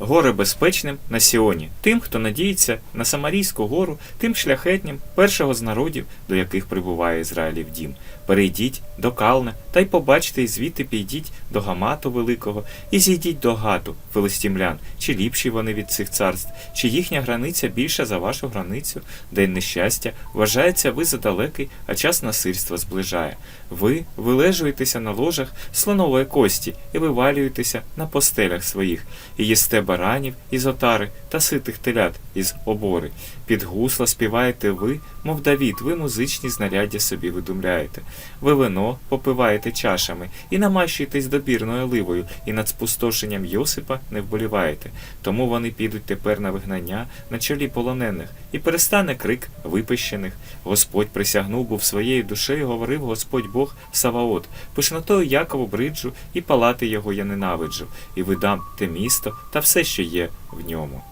горе безпечним на Сіоні, тим, хто надіється на Самарійську гору, тим шляхетнім першого з народів, до яких прибуває Ізраїлів дім. Перейдіть до Кална, та й побачте, і звідти підіть до Гамату Великого, і зійдіть до Гату, филистімлян, чи ліпші вони від цих царств, чи їхня границя більша за вашу границю, день нещастя, вважається ви задалекий, а час насильства зближає. Ви вилежуєтеся на ложах слонової кості і вивалюєтеся на постелях своїх, і їсте баранів із отари та ситих телят із обори. Під гусла співаєте ви, мов Давід, ви музичні знаряддя собі видумляєте. Ви вино попиваєте чашами і намащуєтесь добірною оливою, і над спустошенням Йосипа не вболіваєте. Тому вони підуть тепер на вигнання на чолі полонених, і перестане крик випищених. Господь присягнув був своєю душею, говорив Господь Бог Саваот, пишнотою Якову бриджу, і палати його я ненавиджу, і видам те місто та все, що є в ньому.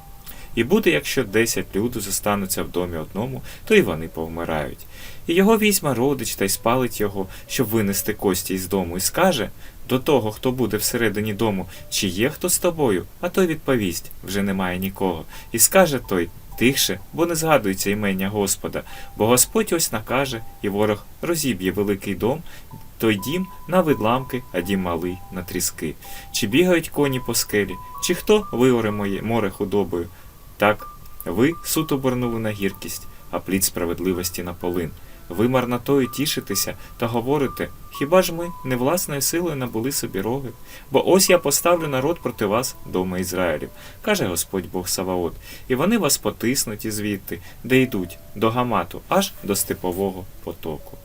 І буде, якщо десять люду зостануться в домі одному, то й вони повмирають. І його візьме родич та й спалить його, щоб винести кості із дому, і скаже до того, хто буде всередині дому, чи є хто з тобою, а той відповість вже немає нікого. І скаже той тихше, бо не згадується імення Господа, бо Господь ось накаже, і ворог розіб'є великий дом, той дім на видламки, а дім малий на тріски. Чи бігають коні по скелі, чи хто виоре моє море худобою? Так, ви суд обернули на гіркість, а плід справедливості на полин. Ви марнотою тішитеся та говорите, хіба ж ми не власною силою набули собі роги? Бо ось я поставлю народ проти вас, дома Ізраїлів, каже Господь Бог Саваот, і вони вас потиснуть і звідти, де йдуть, до Гамату, аж до степового потоку.